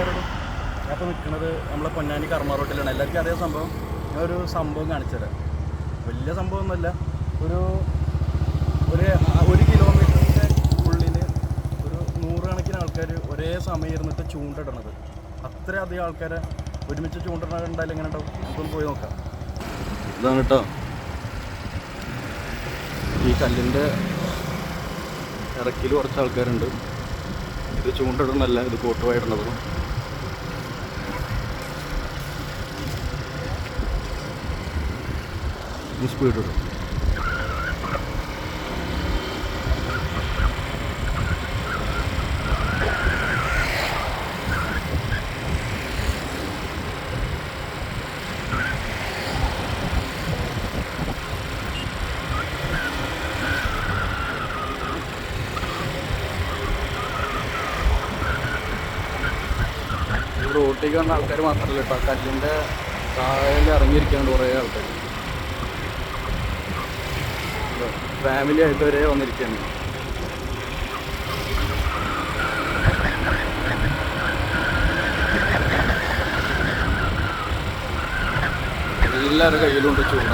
എല്ലാവരോടും. ഞാൻ ഇപ്പോൾ നിൽക്കുന്നത് നമ്മളെ പൊന്നാനി കർമ്മ റോട്ടിലാണ്. എല്ലാവർക്കും അറിയാം സംഭവം. ഞാൻ ഒരു സംഭവം കാണിച്ചുതരാം വലിയ സംഭവമൊന്നുമല്ല. ഒരു ഒരു ഒരു കിലോമീറ്ററിന്റെ ഉള്ളിൽ ഒരു നൂറുകണക്കിന് ആൾക്കാർ ഒരേ സമയം ഇരുന്നിട്ട് ചൂണ്ടിടണത്. അത്രയധികം ആൾക്കാരെ ഒരുമിച്ച് ചൂണ്ടിടണ കണ്ടാൽ എങ്ങനെ ഉണ്ടാവും? നമുക്കൊന്ന് പോയി നോക്കാം. ഇതാണ് കേട്ടോ ഈ കല്ലിന്റെ ഇറക്കിൽ കുറച്ച് ആൾക്കാരുണ്ട്. ഇത് ചൂണ്ടിടണല്ല ഇത് കോട്ടുവായിടുന്നത് സ്പീഡ് ഇടും ഈ റോട്ടിലേക്ക് വന്ന ആൾക്കാർ മാത്രമല്ല കേട്ടോ കല്ലിന്റെ താഴെ ഇറങ്ങിയിരിക്കാണ്ട് കുറേ ആൾക്കാർ ഫാമിലി ആയിട്ട് വരെ വന്നിരിക്കുകയാണ് എല്ലാവരുടെ കയ്യിലുണ്ട് ചൂണ്ട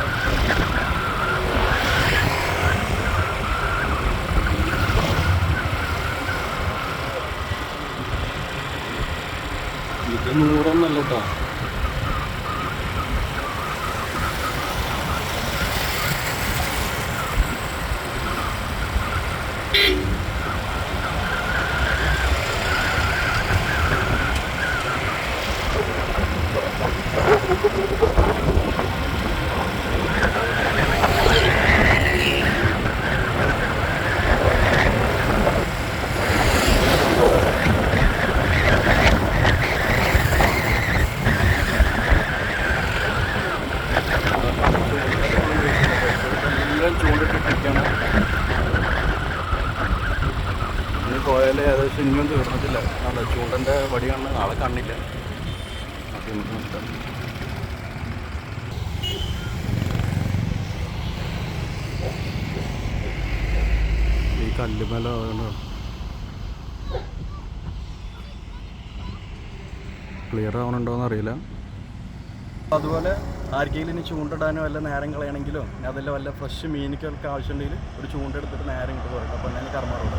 ഇത് നൂറൊന്നല്ല കേട്ടോ പോയാൽ ഏകദേശം ഇനിയും തീർന്നിട്ടില്ല. അല്ല ചൂടന്റെ വടിയാണ് നാളെ കണ്ണില്ല നമുക്ക് നോക്കാം ഈ കല്ലുമല ക്ലിയർ ആവണുണ്ടോയെന്ന് അറിയില്ല അതുപോലെ ആർക്കെങ്കിലും ഇനി ചൂണ്ടിടാനോ വല്ല നേരം കളയണമെങ്കിലോ അതല്ല വല്ല ഫ്രഷ് മീനിക്കൊക്കെ ആവശ്യമുണ്ടെങ്കിൽ ഒരു ചൂണ്ടെടുത്തിട്ട് നേരം ഇട്ട് പോരട്ടെ അപ്പോൾ ഞാൻ കർമ്മ റോഡ്.